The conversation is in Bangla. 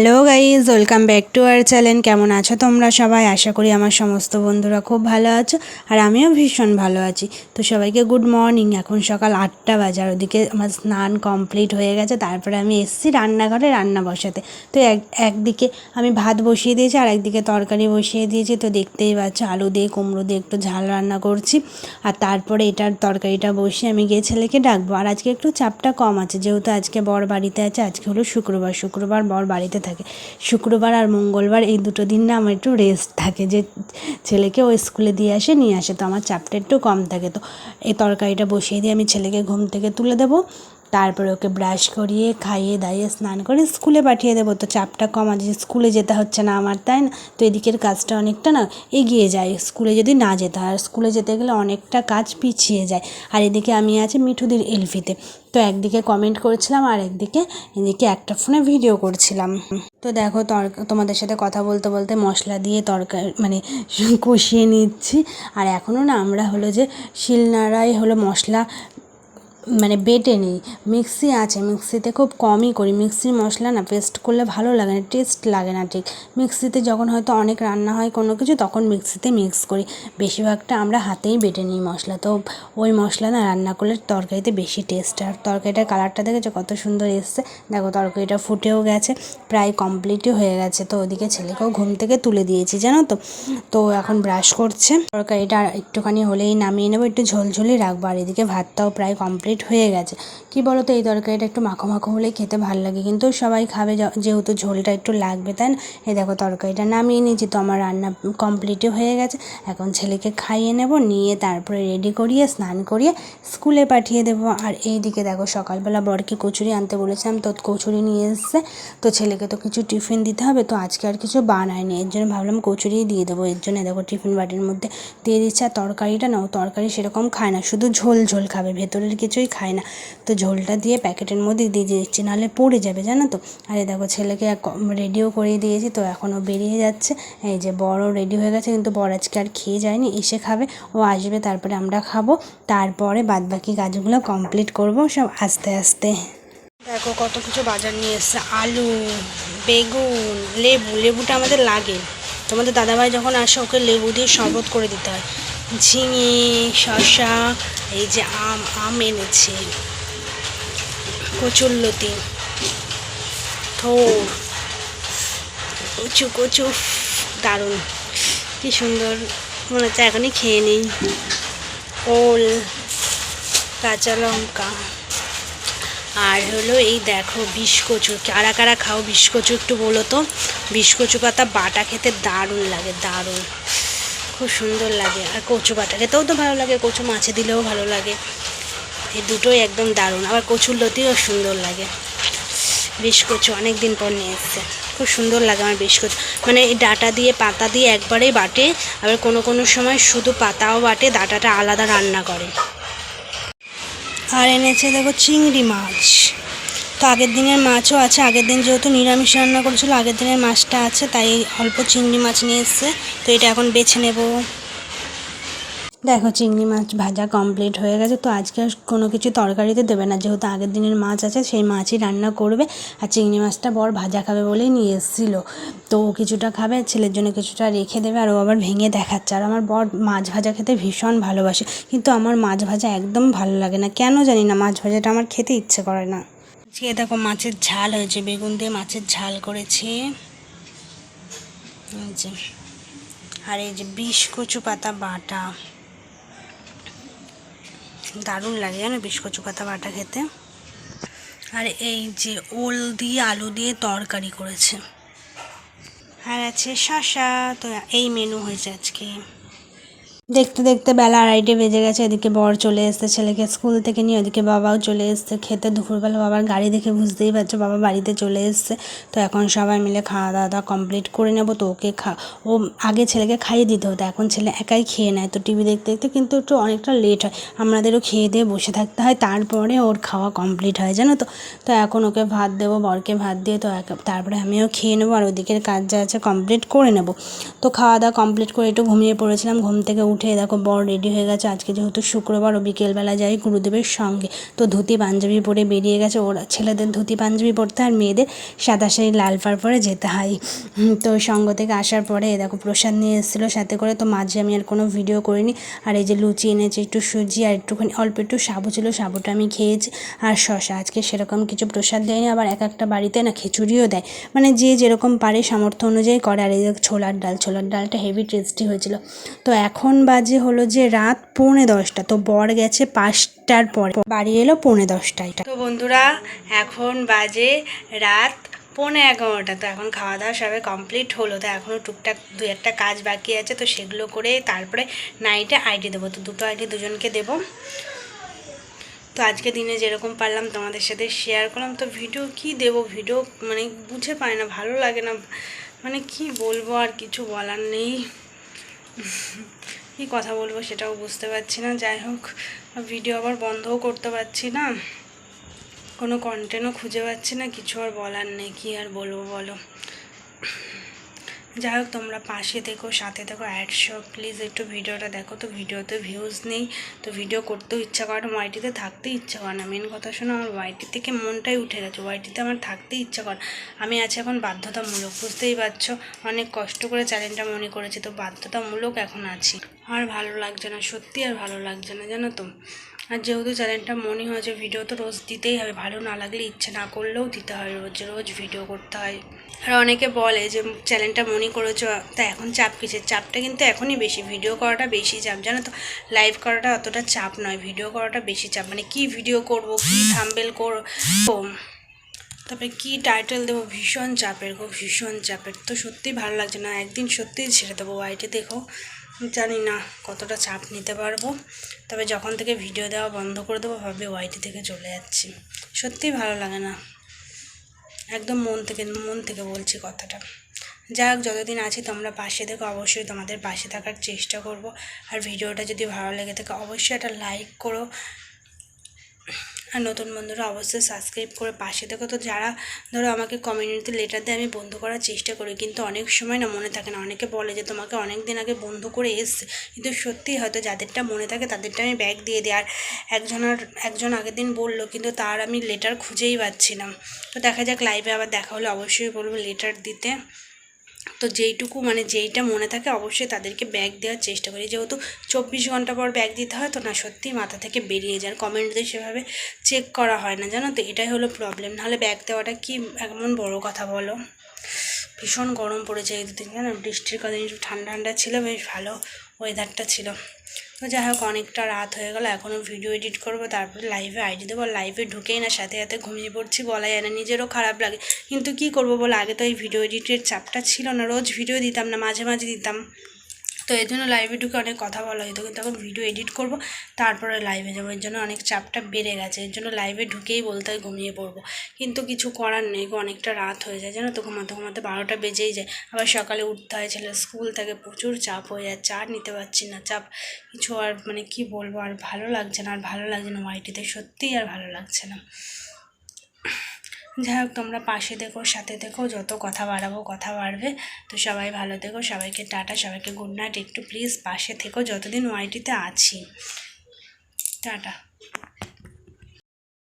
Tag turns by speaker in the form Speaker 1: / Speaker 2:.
Speaker 1: Hello guys welcome back to our channel কেমন আছো তোমরা সবাই? আশা করি আমার সমস্ত বন্ধুরা খুব ভালো আছো আর আমিও ভীষণ ভালো আছি। তো সবাইকে গুড মর্নিং এখন সকাল আটটা বাজার ওদিকে আমার স্নান কমপ্লিট হয়ে গেছে। তারপরে আমি এসেছি রান্নাঘরে রান্না বসাতে। তো এক, একদিকে আমি ভাত বসিয়ে দিয়েছি আর একদিকে তরকারি বসিয়ে দিয়েছি। তো দেখতেই পাচ্ছ আলু দিয়ে, কুমড়ো দিয়ে একটু ঝাল রান্না করছি। আর তারপরে এটার তরকারিটা বসিয়ে আমি গিয়ে ছেলেকে ডাকবো। আর আজকে একটু চাপটা কম আছে। যেহেতু আজকে বর বাড়িতে আছে, আজকে হলো শুক্রবার। শুক্রবার বর বাড়িতে শুক্রবার আর মঙ্গলবার এই দুটো দিন না আমার একটু রেস্ট থাকে যে ছেলেকে ও স্কুলে দিয়ে আসে, নিয়ে আসে। তো আমার চাপটা একটু কম থাকে। তো এই তরকারিটা বসিয়ে দিয়ে আমি ছেলেকে ঘুম থেকে তুলে দেবো। তারপরে ওকে ব্রাশ করিয়ে খাইয়ে দাইয়ে স্নান করে স্কুলে পাঠিয়ে দেবো। তো চাপটা কম আছে স্কুলে যেতে হচ্ছে না আমার, তাই না? তো এদিকের কাজটা অনেকটা না এগিয়ে যায়। স্কুলে যদি না যেতে হয়, আর স্কুলে যেতে গেলে অনেকটা কাজ পিছিয়ে যায়। আর এদিকে আমি আছি মিঠুদির এলফিতে। তো একদিকে কমেন্ট করেছিলাম আর একদিকে, এদিকে একটা ফোনে ভিডিও করছিলাম। তো দেখো তরকা তোমাদের সাথে কথা বলতে বলতে মশলা দিয়ে তরকারি মানে কষিয়ে নিচ্ছি। আর এখনও না আমরা হলো যে শিলনাড়াই হলো মশলা মানে বেটে নিই। মিক্সি আছে, মিক্সিতে খুব কমই করি। মিক্সির মশলা না পেস্ট করলে ভালো লাগে না টেস্ট লাগে না ঠিক। মিক্সিতে যখন হয়তো অনেক রান্না হয় কোনো কিছু, তখন মিক্সিতে মিক্স করি। বেশিরভাগটা আমরা হাতেই বেটে নিই মশলা। তো ওই মশলা না রান্না করলে তরকারিতে বেশি টেস্ট আর তরকারিটার কালারটা দেখেছ? কত সুন্দর এসছে। দেখো, তরকারিটা ফুটেও গেছে, প্রায় কমপ্লিটই হয়ে গেছে। তো ওদিকে ছেলেকেও ঘুম থেকে তুলে দিয়েছি, জানো তো? তো এখন ব্রাশ করছে। তরকারিটা একটুখানি হলেই নামিয়ে নেব, একটু ঝোলঝোলই রাখব। আর এদিকে ভাতটাও প্রায় কমপ্লিট হয়ে গেছে। কি বলো তো এই তরকারিটা একটু মাখো মাখো হলেই খেতে ভালো লাগে। কিন্তু সবাই খাবে যেহেতু ঝোলটা একটু লাগবে, তাই না? এই দেখো তরকারিটা নামিয়ে নিয়েছি, তো আমার রান্না কমপ্লিটই হয়ে গেছে। এখন ছেলেকে খাইয়ে নেব, নিয়ে তারপরে রেডি করিয়ে, স্নান করিয়ে স্কুলে পাঠিয়ে দেবো। আর এই দিকে দেখো সকালবেলা বরকে কচুরি আনতে বলেছিলাম, তো কচুরি নিয়ে এসছে। তো ছেলেকে তো কিছু টিফিন দিতে হবে, তো আজকে আর কিছু বানায়নি। এর জন্য ভাবলাম কচুরিই দিয়ে দেবো। এর জন্য দেখো টিফিন বাটির মধ্যে দিয়ে দিচ্ছে। আর তরকারিটা না ও তরকারি সেরকম খায় না, শুধু ঝোল ঝোল খাবে। ভেতরের কিছুই খায় না। তো ঝোলটা দিয়ে প্যাকেটের মধ্যে দিয়ে দিচ্ছি নাহলে পড়ে যাবে, জানো তো? আরে দেখো, ছেলেকে রেডিও করিয়ে দিয়েছি, তো এখনও বেরিয়ে যাচ্ছে। এই যে বড় রেডি হয়ে গেছে, কিন্তু বড় আজকে আর খেয়ে যায়নি, এসে খাবে। ও আসবে, তারপরে আমরা খাব। তারপরে বাদবাকি কাজগুলো কমপ্লিট করব সব আস্তে আস্তে। দেখো, কত কিছু বাজার নিয়ে এসছে। আলু, বেগুন, লেবু, লেবুটা আমাদের লাগে। তোমাদের দাদাভাই যখন আসে, ওকে লেবু দিয়ে শরবত করে দিতে হয়। ঝিঙে, শসা, এই যে আম আম এনেছে। কচুরলতি থোর, কচু কচু, দারুণ। কি সুন্দর, মনে হচ্ছে এখনই খেয়ে নিই। ওল, কাঁচা লঙ্কা। আর হলো এই দেখো বিষ কচু কারা কারা খাও বিষ কচু একটু বলো তো? বিষ কচু পাতা, বাটা খেতে দারুণ লাগে, দারুণ। খুব সুন্দর লাগে। আর কচু বাটা খেতেও তো ভালো লাগে, কচু মাছে দিলেও ভালো লাগে। এই দুটোই একদম দারুণ। আবার কচুর লতিও সুন্দর লাগে। বেশ কচু অনেক দিন পর নিয়ে এসছে। খুব সুন্দর লাগে আমার বেশ কচু মানে এই ডাটা দিয়ে, পাতা দিয়ে একবারেই বাটে। আবার কোনো কোনো সময় শুধু পাতাও বাটে, ডাটাটা আলাদা রান্না করে। আর এনেছে দেখো চিংড়ি মাছ। তো আগের দিনের মাছও আছে। আগের দিন যেহেতু নিরামিষ রান্না করেছিল, আগের দিনের মাছটা আছে, তাই অল্প চিংড়ি মাছ নিয়ে এসছে। তো এটা এখন বেছে নেব। দেখো, চিংড়ি মাছ ভাজা কমপ্লিট হয়ে গেছে। তো আজকে কোনো কিছু তরকারিতে দেবে না। যেহেতু আগের দিনের মাছ আছে, সেই মাছই রান্না করবে। আর চিংড়ি মাছটা বর ভাজা খাবে বলেই নিয়ে এসেছিল। তো ও কিছুটা খাবে, ছেলের জন্য কিছুটা রেখে দেবে, আর ও আবার ভেঙে দেখাচ্ছে। আর আমার বর মাছ ভাজা খেতে ভীষণ ভালোবাসে। কিন্তু আমার মাছ ভাজা একদম ভালো লাগে না। কেন জানি না, মাছ ভাজাটা আমার খেতে ইচ্ছে করে না। আজকে দেখো মাছের ঝাল হয়েছে, বেগুন দিয়ে মাছের ঝাল করেছি। আর এই যে বিষ কচু পাতা বাটা। দারুণ লাগে জানো বিষ কচু পাতা বাটা খেতে। আর এই যে ওল দিয়ে আলু দিয়ে তরকারি করেছে। আর আছে শশা তো এই মেনু হয়েছে আজকে। দেখতে দেখতে বেলা আড়াইটে বেজে গেছে, এদিকে বর চলে এসছে ছেলেকে স্কুল থেকে নিয়ে, ওদিকে বাবাও চলে এসছে খেতে। দুপুরবেলা বাবার গাড়ি দেখে বুঝতেই পারছ, বাবা বাড়িতে চলে এসছে। তো এখন সবাই মিলে খাওয়া দাওয়া দাওয়া কমপ্লিট করে নেব। তো ওকে খা, ও আগে ছেলেকে খাইয়ে দিতে হতো, এখন ছেলে একাই খেয়ে নেয়। তো টিভি দেখতে দেখতে কিন্তু একটু অনেকটা লেট হয়। আমাদেরও খেয়ে দিয়ে বসে থাকতে হয়, তারপরে ওর খাওয়া কমপ্লিট হয়, জানো তো। তো এখন ওকে ভাত দেবো, বরকে ভাত দিয়ে তো তারপরে আমিও খেয়ে নেব, আর ওদিকের কাজ যা আছে কমপ্লিট করে নেব। তো খাওয়া দাওয়া কমপ্লিট করে একটু ঘুমিয়ে পড়েছিলাম, ঘুম থেকে উঠে উঠে দেখো, বর রেডি হয়ে গেছে। আজকে যেহেতু শুক্রবার, ও বিকেলবেলা যাই গুরুদেবের সঙ্গে। তো ধুতি পাঞ্জাবি পরে বেরিয়ে গেছে। ওরা ছেলেদের ধুতি পাঞ্জাবি পরতে আর মেয়েদের সাদা শাড়ি, লাল পাড় পরে যেতে হয়। তো সঙ্গ থেকে আসার পরে দেখো, প্রসাদ নিয়ে এসেছিল। সাথে করে তো মাঝে আমি আর কোনো ভিডিও করিনি। আর এই যে লুচি এনেছি, একটু সুজি আর একটুখানি, অল্প একটু সাবু ছিল। সাবুটা আমি খেয়েছি। আর শশা আজকে সেরকম কিছু প্রসাদ দেয়নি। আবার এক একটা বাড়িতে না খিচুড়িও দেয়। মানে যে যেরকম পারে সামর্থ্য অনুযায়ী করে। আর এই ছোলার ডাল, ছোলার ডালটা হেভি টেস্টি হয়েছিল। তো এখন বাজে হলো যে রাত পৌনে দশটা। তো বর গেছে পাঁচটার পরে। বাড়ি এলো পৌনে দশটায়। তো বন্ধুরা, এখন বাজে রাত পৌনে এগারোটা। তো এখন খাওয়া দাওয়া সবে কমপ্লিট হলো। তো এখনও টুকটাক দু একটা কাজ বাকি আছে। তো সেগুলো করে তারপরে নাইটে আইডি দেবো। তো দুটো আইডি দুজনকে দেবো। তো আজকে দিনে যেরকম পারলাম তোমাদের সাথে শেয়ার করলাম। তো ভিডিও কি দেব? ভিডিও মানে বুঝে পায় না। ভালো লাগে না। মানে কি বলব? আর কিছু বলার নেই। কি কথা বলব সেটাও বুঝতে পারছি না। যাই হোক ভিডিও আবার বন্ধও করতে পারছি না। কোনো কন্টেন্টও খুঁজে পাচ্ছি না, কিছু আর বলার নেই, কি আর বলব বলো। যাই হোক, তোমরা পাশে দেখো সাথে থেকো অ্যাডশো প্লিজ একটু ভিডিওটা দেখো। তো ভিডিওতে ভিউজ নেই, তো ভিডিও করতেও ইচ্ছা করে না ওয়াইটিতে থাকতে ইচ্ছা করে না। মেন কথা শোনো, আমার ওয়াইটি থেকে মনটাই উঠে গেছে ওয়াইটিতে আমার থাকতে ইচ্ছা করে আমি আছি এখন বাধ্যতামূলক, বুঝতেই পারছ? অনেক কষ্ট করে চ্যালেঞ্জটা মনে করেছি, তো বাধ্যতামূলক এখন আছি। আর ভালো লাগছে না, সত্যি আর ভালো লাগছে না, জানো তো? আর যেহেতু চ্যানেলটা মনে হয়েছে ভিডিও তো রোজ দিতেই হবে, ভালো না লাগলে ইচ্ছে না করলেও দিতে হয়, রোজ রোজ ভিডিও করতে হয়। আর অনেকে বলে যে চ্যানেলটা মনে করেছ, তা এখন চাপ কিসের? চাপটা কিন্তু এখনই বেশি। ভিডিও করাটা বেশি চাপ, জানো তো? লাইভ করাটা অতটা চাপ নয় ভিডিও করাটা বেশি চাপ। মানে কি ভিডিও করব, কি থাম্বেল করব? তারপরে কি টাইটেল দেবো? ভীষণ চাপের গো, ভীষণ চাপের। তো সত্যিই ভালো লাগছে না, একদিন সত্যিই ছেড়ে দেবো ওয়াইটে দেখো। জানি না কতটা চাপ নিতে পারব। তবে যখন থেকে ভিডিও দেওয়া বন্ধ করে দেবো, ভাবি ওয়াইটি থেকে চলে যাচ্ছি। সত্যিই ভালো লাগে না। একদম মন থেকে মন থেকে বলছি কথাটা। যাই হোক, যতদিন আছি তোমরা পাশে থেকে। অবশ্যই তোমাদের পাশে থাকার চেষ্টা করব। আর ভিডিওটা যদি ভালো লেগে থাকে, অবশ্যই একটা লাইক করো। আর নতুন বন্ধুরা অবশ্যই সাবস্ক্রাইব করে পাশে দেখো তো যারা ধরো আমাকে কমিউনিটি লেটার দিয়ে আমি বন্ধ করার চেষ্টা করি, কিন্তু অনেক সময় না মনে থাকে না। অনেকে বলে যে, তোমাকে অনেক দিন আগে বন্ধ করে এসছে। কিন্তু সত্যি হয়তো যাদেরটা মনে থাকে তাদেরটা আমি ব্যাগ দিয়ে দিই। আর একজনের, একজন আগের দিন বলল, কিন্তু তার আমি লেটার খুঁজেই পাচ্ছিলাম তো দেখা যাক লাইভে আবার দেখা হলে অবশ্যই বলব লেটার দিতে। তো যেইটুকু মানে যেইটা মনে থাকে অবশ্যই তাদেরকে ব্যাগ দেওয়ার চেষ্টা করি। যেহেতু চব্বিশ ঘণ্টা পর ব্যাগ দিতে হয় তো না, সত্যি মাথা থেকে বেরিয়ে যায়। কমেন্টদের সেভাবে চেক করা হয় না, জানো তো? এটাই হলো প্রবলেম নাহলে ব্যাগ দেওয়াটা কি এমন বড় কথা বলো? ভীষণ গরম পড়েছে এই দুদিন, জানো? বৃষ্টির কদিন ঠান্ডা ঠান্ডা ছিল, বেশ ভালো ওয়েদারটা ছিল। তো যাই হোক, অনেকটা রাত হয়ে গেল এখনও ভিডিও এডিট করব, তারপরে লাইভে আইডি দেবো লাইভে ঢুকেই না, সাথে সাথে ঘুমিয়ে পড়ছি বলা যায় না, নিজেরও খারাপ লাগে। কিন্তু কি করব বলে, আগে তো এই ভিডিও এডিটের চাপটা ছিল না, রোজ ভিডিও দিতাম না, মাঝে মাঝে দিতাম। তো এর জন্য লাইভে ঢুকে অনেক কথা বলা হতো, কিন্তু এখন ভিডিও এডিট করব, তারপরে লাইভে যাব, এর জন্য অনেক চাপটা বেড়ে গেছে, এর জন্য লাইভে ঢুকেই বলতে হয় ঘুমিয়ে পড়ব। কিন্তু কিছু করার নেই অনেকটা রাত হয়ে যায়, জানো তো, ঘুমাতে ঘুমাতে বারোটা বেজেই যায়, আবার সকালে উঠতে হয় ছেলে স্কুল থেকে প্রচুর চাপ হয়ে যাচ্ছে, আর নিতে পারছি না, চাপ কিছু আর মানে কি বলব, আর ভালো লাগছে না, আর ভালো লাগছে না ওয়াইটিতে সত্যিই আর ভালো লাগছে না। যাই হোক, তোমরা পাশে দেখো, সাথে দেখো, যত কথা বাড়াবো কথা বাড়বে। তো সবাই ভালো দেখো সবাইকে টাটা, সবাইকে গুড নাইট একটু প্লিজ পাশে থেকো, যতদিন ওয়াইটিতে আছি। টাটা।